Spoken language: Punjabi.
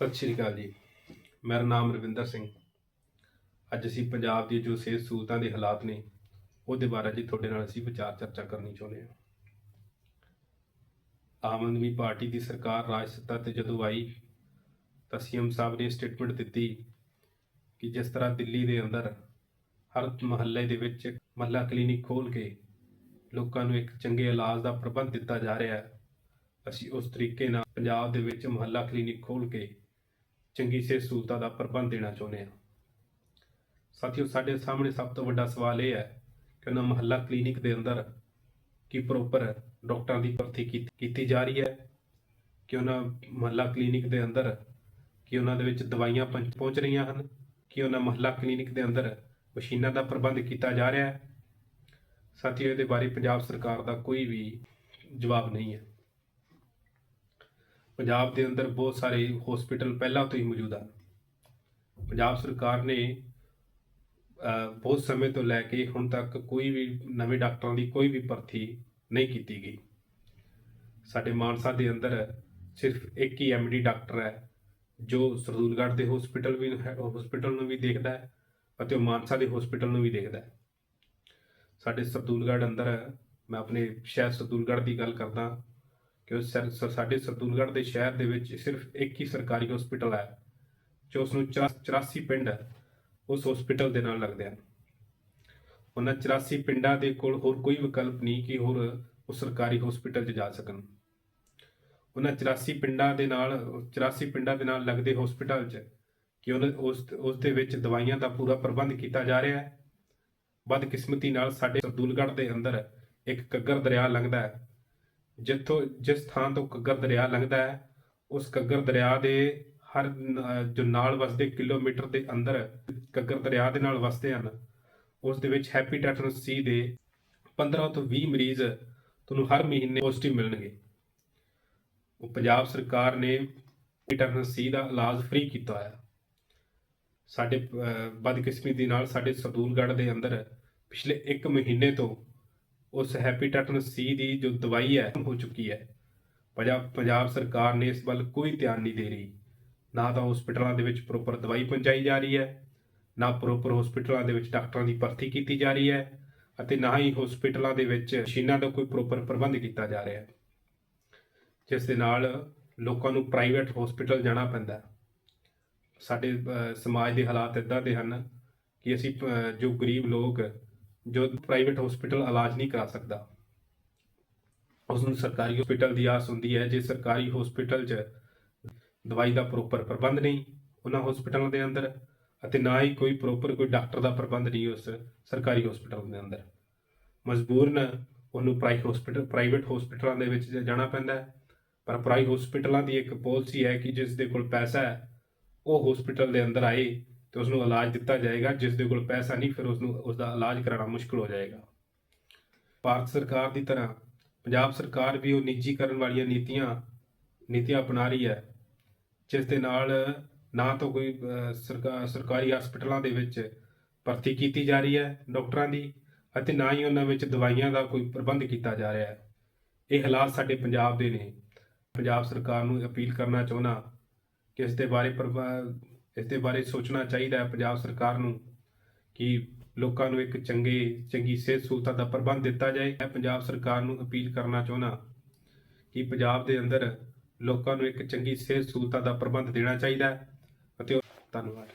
ਸਤਿ ਸ਼੍ਰੀ ਅਕਾਲ ਜੀ। ਮੇਰਾ ਨਾਮ ਰਵਿੰਦਰ ਸਿੰਘ। ਅੱਜ ਅਸੀਂ ਪੰਜਾਬ ਦੀ ਜੋ ਸਿਹਤ ਸਹੂਲਤਾਂ ਦੇ ਹਾਲਾਤ ਨੇ, ਉਹਦੇ ਬਾਰੇ ਜੀ ਤੁਹਾਡੇ ਨਾਲ ਅਸੀਂ ਵਿਚਾਰ ਚਰਚਾ ਕਰਨੀ ਚਾਹੁੰਦੇ ਹਾਂ। ਆਮ ਆਦਮੀ ਪਾਰਟੀ ਦੀ ਸਰਕਾਰ ਰਾਜ ਸੱਤਾ ਤੇ ਜਦੋਂ ਆਈ, ਤਾਂ ਸੀਐਮ ਸਾਹਿਬ ਨੇ ਸਟੇਟਮੈਂਟ ਦਿੱਤੀ ਕਿ ਜਿਸ ਤਰ੍ਹਾਂ ਦਿੱਲੀ ਦੇ ਅੰਦਰ ਹਰ ਮਹੱਲੇ ਦੇ ਵਿੱਚ ਮਹੱਲਾ ਕਲੀਨਿਕ ਖੋਲ ਕੇ ਲੋਕਾਂ ਨੂੰ ਇੱਕ ਚੰਗੇ ਇਲਾਜ ਦਾ ਪ੍ਰਬੰਧ ਦਿੱਤਾ ਜਾ ਰਿਹਾ ਹੈ, ਅਸੀਂ ਉਸ ਤਰੀਕੇ ਨਾਲ ਪੰਜਾਬ ਦੇ ਵਿੱਚ ਮੁਹੱਲਾ ਕਲੀਨਿਕ ਖੋਲ ਕੇ ਚੰਗੀ ਸਿਹਤ ਸਹੂਲਤਾਂ ਦਾ ਪ੍ਰਬੰਧ ਦੇਣਾ ਚਾਹੁੰਦੇ ਹਾਂ। ਸਾਥੀਓ, ਸਾਡੇ ਸਾਹਮਣੇ ਸਭ ਤੋਂ ਵੱਡਾ ਸਵਾਲ ਇਹ ਹੈ ਕਿ ਉਹਨਾਂ ਮੁਹੱਲਾ ਕਲੀਨਿਕ ਦੇ ਅੰਦਰ ਕੀ ਪ੍ਰੋਪਰ ਡਾਕਟਰਾਂ ਦੀ ਭਰਤੀ ਕੀਤੀ ਜਾ ਰਹੀ ਹੈ? ਕਿ ਉਹਨਾਂ ਮੁਹੱਲਾ ਕਲੀਨਿਕ ਦੇ ਅੰਦਰ ਕਿ ਉਹਨਾਂ ਦੇ ਵਿੱਚ ਦਵਾਈਆਂ ਪਹੁੰਚ ਪਹੁੰਚ ਰਹੀਆਂ ਹਨ? ਕਿ ਉਹਨਾਂ ਮੁਹੱਲਾ ਕਲੀਨਿਕ ਦੇ ਅੰਦਰ ਮਸ਼ੀਨਾਂ ਦਾ ਪ੍ਰਬੰਧ ਕੀਤਾ ਜਾ ਰਿਹਾ ਹੈ? ਸਾਥੀਓ, ਇਹਦੇ ਬਾਰੇ ਪੰਜਾਬ ਸਰਕਾਰ ਦਾ ਕੋਈ ਵੀ ਜਵਾਬ ਨਹੀਂ ਹੈ। ਪੰਜਾਬ ਦੇ ਅੰਦਰ ਬਹੁਤ ਸਾਰੇ ਹਸਪੀਟਲ ਪਹਿਲਾਂ ਤੋਂ ਹੀ ਮੌਜੂਦ ਹਨ। ਪੰਜਾਬ ਸਰਕਾਰ ਨੇ ਬਹੁਤ ਸਮੇਂ ਤੋਂ ਲੈ ਕੇ ਹੁਣ ਤੱਕ ਕੋਈ ਵੀ ਨਵੇਂ ਡਾਕਟਰਾਂ ਦੀ ਕੋਈ ਵੀ ਭਰਤੀ ਨਹੀਂ ਕੀਤੀ ਗਈ। ਸਾਡੇ ਮਾਨਸਾ ਦੇ ਅੰਦਰ ਸਿਰਫ ਇੱਕ ਹੀ ਐਮਡੀ ਡਾਕਟਰ ਹੈ, ਜੋ ਸਰਦੂਲਗੜ੍ਹ ਦੇ ਹਸਪੀਟਲ ਵੀ ਹਸਪੀਟਲ ਨੂੰ ਵੀ ਦੇਖਦਾ ਹੈ ਅਤੇ ਉਹ ਮਾਨਸਾ ਦੇ ਹਸਪੀਟਲ ਨੂੰ ਵੀ ਦੇਖਦਾ ਹੈ। ਸਾਡੇ ਸਰਦੂਲਗੜ੍ਹ ਅੰਦਰ ਮੈਂ ਆਪਣੇ ਸ਼ਹਿਰ ਸਰਦੂਲਗੜ੍ਹ ਦੀ ਗੱਲ ਕਰਦਾ ਕਿ ਸਰ- ਸਰ- ਸਾਡੇ ਸਰਦੂਲਗੜ੍ਹ ਦੇ ਸ਼ਹਿਰ ਦੇ ਵਿੱਚ ਸਿਰਫ ਇੱਕ ਹੀ ਸਰਕਾਰੀ ਹਸਪੀਟਲ ਹੈ, ਜੋ ਉਸ ਨੂੰ 84 ਪਿੰਡ ਉਸ ਹਸਪੀਟਲ ਦੇ ਨਾਲ ਲੱਗਦੇ ਹਨ। ਉਹਨਾਂ 84 ਪਿੰਡਾਂ ਦੇ ਕੋਲ ਹੋਰ ਕੋਈ ਵਿਕਲਪ ਨਹੀਂ ਕਿ ਹੋਰ ਉਹ ਸਰਕਾਰੀ ਹਸਪੀਟਲ 'ਚ ਜਾ ਸਕਣ। ਉਹਨਾਂ 84 ਪਿੰਡਾਂ ਦੇ ਨਾਲ 84 ਪਿੰਡਾਂ ਦੇ ਨਾਲ ਲੱਗਦੇ ਹਸਪੀਟਲ 'ਚ ਕਿ ਉਹਨਾਂ ਉਸ ਉਸ ਦੇ ਵਿੱਚ ਦਵਾਈਆਂ ਦਾ ਪੂਰਾ ਪ੍ਰਬੰਧ ਕੀਤਾ ਜਾ ਰਿਹਾ ਹੈ। ਬਦਕਿਸਮਤੀ ਨਾਲ ਸਾਡੇ ਸਰਦੂਲਗੜ੍ਹ ਦੇ ਅੰਦਰ ਇੱਕ ਕੱਗਰ ਦਰਿਆ ਲੰਘਦਾ ਹੈ। ਜਿੱਥੋਂ ਜਿਸ ਥਾਂ ਤੋਂ ਘੱਗਰ ਦਰਿਆ ਲੰਘਦਾ ਹੈ ਉਸ ਘੱਗਰ ਦਰਿਆ ਦੇ ਹਰ ਜੋ ਨਾਲ ਵਸਦੇ ਕਿਲੋਮੀਟਰ ਦੇ ਅੰਦਰ ਘੱਗਰ ਦਰਿਆ ਦੇ ਨਾਲ ਵਸਦੇ ਹਨ ਉਸ ਦੇ ਵਿੱਚ ਹੈਪੀਟੈਟਸ ਸੀ ਦੇ 15 ਤੋਂ 20 ਮਰੀਜ਼ ਤੁਹਾਨੂੰ ਹਰ ਮਹੀਨੇ ਪੋਜ਼ਿਟਿਵ ਮਿਲਣਗੇ। ਉਹ ਪੰਜਾਬ ਸਰਕਾਰ ਨੇ ਹੈਪੀਟੈਟਸ ਸੀ ਦਾ ਇਲਾਜ ਫ੍ਰੀ ਕੀਤਾ ਹੈ ਸਾਡੇ ਅਹ, ਬਦਕਿਸਮਤੀ ਨਾਲ ਸਾਡੇ ਸਰਦੂਲਗੜ੍ਹ ਦੇ ਅੰਦਰ ਪਿਛਲੇ 1 ਮਹੀਨੇ ਤੋਂ ਉਸ ਹੈਪੀਟੈਟਨ ਸੀ ਦੀ ਜੋ ਦਵਾਈ ਹੈ ਹੋ ਚੁੱਕੀ ਹੈ। ਪੰਜਾਬ ਪੰਜਾਬ ਸਰਕਾਰ ਨੇ ਇਸ ਵੱਲ ਕੋਈ ਧਿਆਨ ਨਹੀਂ ਦੇ ਰਹੀ। ਨਾ ਤਾਂ ਹਸਪੀਟਲਾਂ ਦੇ ਵਿੱਚ ਪ੍ਰੋਪਰ ਦਵਾਈ ਪਹੁੰਚਾਈ ਜਾ ਰਹੀ ਹੈ, ਨਾ ਪ੍ਰੋਪਰ ਹਸਪੀਟਲਾਂ ਦੇ ਵਿੱਚ ਡਾਕਟਰਾਂ ਦੀ ਭਰਤੀ ਕੀਤੀ ਜਾ ਰਹੀ ਹੈ ਅਤੇ ਨਾ ਹੀ ਹਸਪੀਟਲਾਂ ਦੇ ਵਿੱਚ ਮਸ਼ੀਨਾਂ ਦਾ ਕੋਈ ਪ੍ਰੋਪਰ ਪ੍ਰਬੰਧ ਕੀਤਾ ਜਾ ਰਿਹਾ ਹੈ। ਜਿਸ ਦੇ ਨਾਲ ਲੋਕਾਂ ਨੂੰ ਪ੍ਰਾਈਵੇਟ ਹਸਪੀਟਲ ਜਾਣਾ ਪੈਂਦਾ ਸਾਡੇ ਸਮਾਜ ਦੇ ਹਾਲਾਤ ਇਦਾਂ ਦੇ ਹਨ ਕਿ ਅਸੀਂ ਜੋ ਗਰੀਬ ਲੋਕ ਜੋ ਪ੍ਰਾਈਵੇਟ ਹਸਪੀਟਲ ਇਲਾਜ ਨਹੀਂ ਕਰਾ ਸਕਦਾ। ਉਸ ਨੂੰ ਸਰਕਾਰੀ ਹਸਪੀਟਲ ਦੀ ਆਸ ਹੁੰਦੀ ਹੈ। ਜੇ ਸਰਕਾਰੀ ਹਸਪੀਟਲ 'ਚ ਦਵਾਈ ਦਾ ਪ੍ਰੋਪਰ ਪ੍ਰਬੰਧ ਨਹੀਂ ਉਹਨਾਂ ਹਸਪੀਟਲਾਂ ਦੇ ਅੰਦਰ ਅਤੇ ਨਾ ਹੀ ਕੋਈ ਪ੍ਰੋਪਰ ਕੋਈ ਡਾਕਟਰ ਦਾ ਪ੍ਰਬੰਧ ਨਹੀਂ ਉਸ ਸਰਕਾਰੀ ਹਸਪੀਟਲ ਦੇ ਅੰਦਰ। ਮਜਬੂਰਨ ਉਹਨੂੰ ਪ੍ਰਾਈਵੇਟ ਹਸਪੀਟਲ ਪ੍ਰਾਈਵੇਟ ਹਸਪੀਟਲਾਂ ਦੇ ਵਿੱਚ ਜਾਣਾ ਪੈਂਦਾ ਹੈ। ਪਰ ਪ੍ਰਾਈਵੇਟ ਹਸਪੀਟਲਾਂ ਦੀ ਇੱਕ ਪਾਲਿਸੀ ਹੈ ਕਿ ਜਿਸ ਦੇ ਕੋਲ ਪੈਸਾ ਹੈ, ਉਹ ਹਸਪੀਟਲ ਦੇ ਅੰਦਰ ਆਏ ਤੇ ਉਸ ਨੂੰ ਇਲਾਜ ਦਿੱਤਾ ਜਾਏਗਾ ਜਿਸ ਦੇ ਕੋਲ ਪੈਸਾ ਨਹੀਂ, ਫਿਰ ਉਸ ਨੂੰ ਉਸ ਦਾ ਇਲਾਜ ਕਰਾਉਣਾ ਮੁਸ਼ਕਲ ਹੋ ਜਾਏਗਾ। ਭਾਰਤ ਸਰਕਾਰ ਦੀ ਤਰ੍ਹਾਂ ਪੰਜਾਬ ਸਰਕਾਰ ਵੀ ਉਹ ਨਿੱਜੀਕਰਨ ਵਾਲੀਆਂ ਨੀਤੀਆਂ ਨੀਤੀਆਂ ਅਪਣਾ ਰਹੀ ਹੈ, ਜਿਸ ਦੇ ਨਾਲ ਨਾ ਤਾਂ ਕੋਈ ਸਰਕਾ- ਸਰਕਾਰੀ ਹਸਪਤਾਲਾਂ ਦੇ ਵਿੱਚ ਭਰਤੀ ਕੀਤੀ ਜਾ ਰਹੀ ਹੈ ਡਾਕਟਰਾਂ ਦੀ, ਅਤੇ ਨਾ ਹੀ ਉਹਨਾਂ ਵਿੱਚ ਦਵਾਈਆਂ ਦਾ ਕੋਈ ਪ੍ਰਬੰਧ ਕੀਤਾ ਜਾ ਰਿਹਾ ਹੈ। ਇਹ ਹਾਲਾਤ ਸਾਡੇ ਪੰਜਾਬ ਦੇ ਨੇ। ਪੰਜਾਬ ਸਰਕਾਰ ਨੂੰ ਅਪੀਲ ਕਰਨਾ ਚਾਹੁੰਦਾ ਕਿ ਇਸ ਦੇ ਬਾਰੇ ਪ੍ਰਭਾ- ਇਸ ਦੇ ਬਾਰੇ ਸੋਚਣਾ ਚਾਹੀਦਾ ਹੈ ਪੰਜਾਬ ਸਰਕਾਰ ਨੂੰ ਕਿ ਲੋਕਾਂ ਨੂੰ ਇੱਕ ਚੰਗੇ, ਚੰਗੀ ਸਿਹਤ ਸਹੂਲਤਾਂ ਦਾ ਪ੍ਰਬੰਧ ਦਿੱਤਾ ਜਾਏ। ਮੈਂ ਪੰਜਾਬ ਸਰਕਾਰ ਨੂੰ ਅਪੀਲ ਕਰਨਾ ਚਾਹੁੰਦਾ ਕਿ ਪੰਜਾਬ ਦੇ ਅੰਦਰ ਲੋਕਾਂ ਨੂੰ ਇੱਕ ਚੰਗੀ ਸਿਹਤ ਸਹੂਲਤਾਂ ਦਾ ਪ੍ਰਬੰਧ ਦੇਣਾ ਚਾਹੀਦਾ ਹੈ। ਅਤੇ ਧੰਨਵਾਦ।